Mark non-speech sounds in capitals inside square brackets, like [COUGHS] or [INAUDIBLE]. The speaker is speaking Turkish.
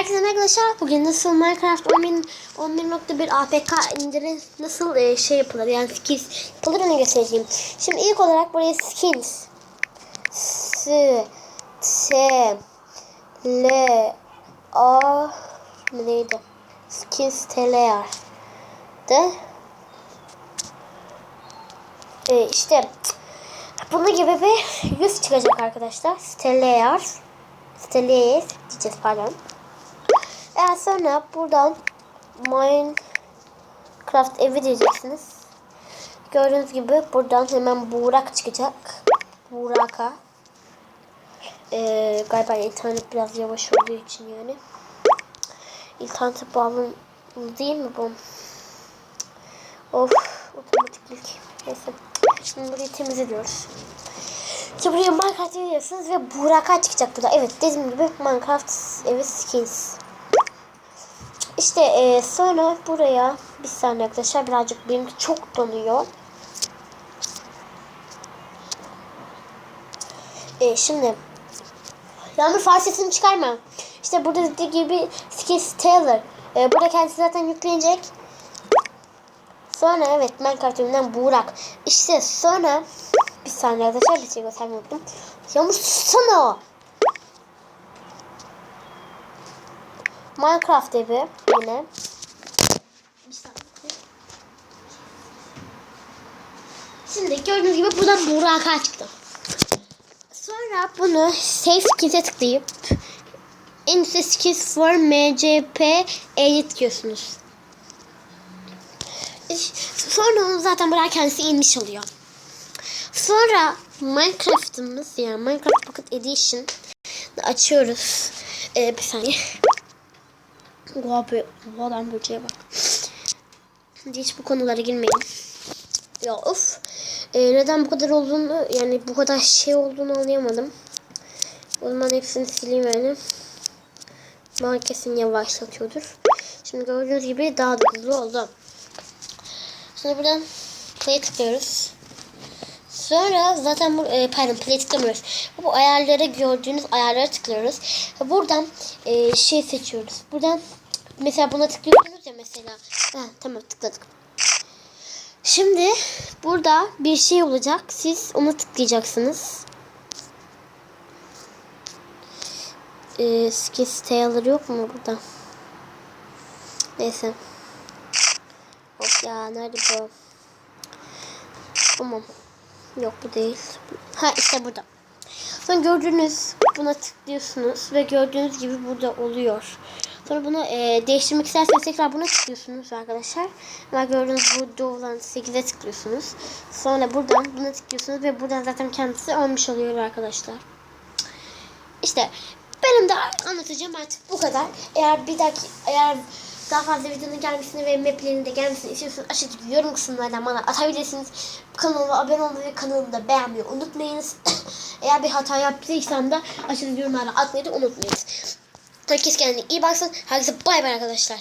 Herkese arkadaşlar. Bugün nasıl Minecraft 11 11.1 APK indirir nasıl e, şey yapılır yani skins yapılır onu göstereceğim. Şimdi ilk olarak buraya skins S T L A neydi? Skins TLR de e, işte bunun gibi bir yüz çıkacak arkadaşlar. Stellar Stellar diyeceğiz pardon. Eğer sonra buradan Minecraft evi diyeceksiniz. Gördüğünüz gibi buradan hemen Burak çıkacak. Burak'a. Ee, galiba internet biraz yavaş olduğu için yani. İnternete bağlı değil mi bu? Of otomatiklik. Neyse. Şimdi burayı temizliyoruz. Şimdi buraya Minecraft diyorsunuz ve Burak'a çıkacak burada. Evet dediğim gibi Minecraft evi skins. İşte e, sonra buraya bir saniye arkadaşlar birazcık benimki çok donuyor. E, şimdi Yağmur far sesini çıkarma. İşte burada dediği gibi Skis Taylor. E, burada kendisi zaten yüklenecek. Sonra evet Minecraft oyunundan Burak. İşte sonra bir saniye arkadaşlar bir şey göstermeyi unuttum. Yağmur sussana. Minecraft evi yine. Şimdi gördüğünüz gibi buradan Burak'a çıktı. Sonra bunu Save Skins'e tıklayıp en üstte Skins for MCP Edit diyorsunuz. Sonra onu zaten buraya kendisi inmiş oluyor. Sonra Minecraft'ımız yani Minecraft Pocket Edition açıyoruz. Ee, bir saniye. Oha, bu, bu adam böceğe bak. Şimdi hiç bu konulara girmeyelim. Ya of. Ee, neden bu kadar olduğunu yani bu kadar şey olduğunu anlayamadım. O zaman hepsini sileyim yani. Bana kesin yavaşlatıyordur. Şimdi gördüğünüz gibi daha da hızlı oldu. Sonra buradan play tıklıyoruz. Sonra zaten bu, e, pardon play tıklamıyoruz. Bu ayarları gördüğünüz ayarlara tıklıyoruz. Buradan e, şey seçiyoruz. Buradan mesela buna tıklıyorsunuz ya mesela. Ha, tamam tıkladık. Şimdi burada bir şey olacak. Siz onu tıklayacaksınız. Ee, skis tailor yok mu burada? Neyse. Hop ya nerede bu? Tamam. Yok bu değil. Ha işte burada. Sonra gördüğünüz buna tıklıyorsunuz ve gördüğünüz gibi burada oluyor. Sonra bunu e, değiştirmek isterseniz tekrar buna tıklıyorsunuz arkadaşlar. Ama gördüğünüz burada olan 8'e tıklıyorsunuz. Sonra buradan buna tıklıyorsunuz ve buradan zaten kendisi olmuş oluyor arkadaşlar. İşte benim de anlatacağım artık bu kadar. Eğer bir dahaki eğer daha fazla videonun gelmesini ve maplerin de gelmesini istiyorsanız aşağıdaki yorum kısımlarından bana atabilirsiniz. Kanalıma abone olmayı ve kanalımı da beğenmeyi unutmayınız. [COUGHS] Eğer bir hata yaptıysam da aşağıdaki yorumlara atmayı da unutmayınız. Herkes kendine iyi baksın. Herkese bay bay arkadaşlar.